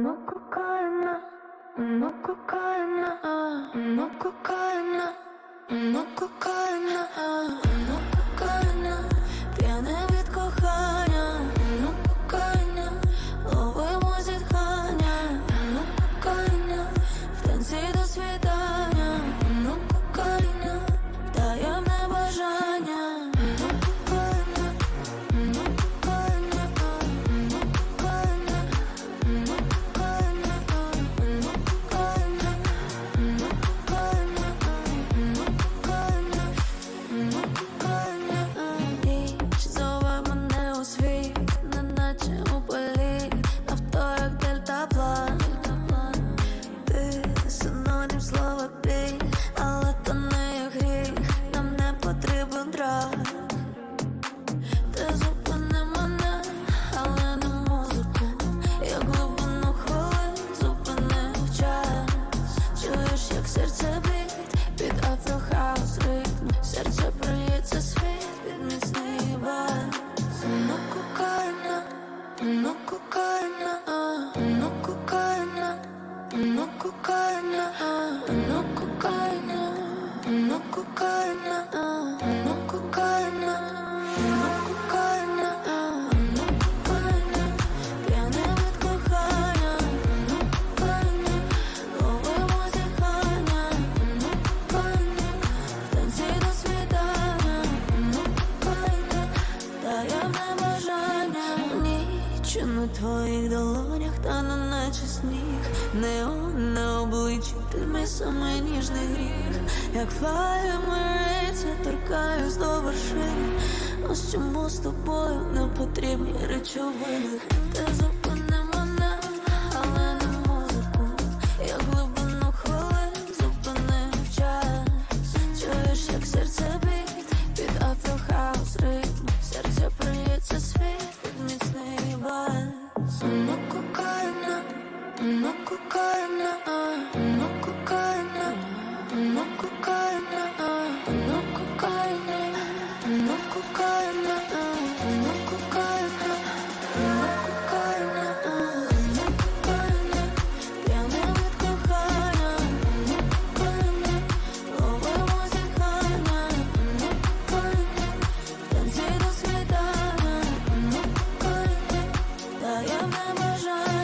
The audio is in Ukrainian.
No cocaína, no cocaína, no cocaína, no потрібен драг ти зупини мене, але не музику. Я глибину хвилин зупинив час. Чуєш, як серце бить під афрохаус ритм. Серце бриється світ під міцний бас Ну кокайна, ну кокайна, ну кокайна, ну кокайна, ніч на твоїх долонях, та на наче сніг, неон на обличчі, ти мій самий ніжний гріх, як флає мириться, торкаюсь до вершини, ось чому з тобою не потрібні речовини, ти зупини мене, але не музику, я глибину хвилин зупинив час, чуєш, як серце бить під афрохаус ритм, серце приється світ はその子からな мама бажає.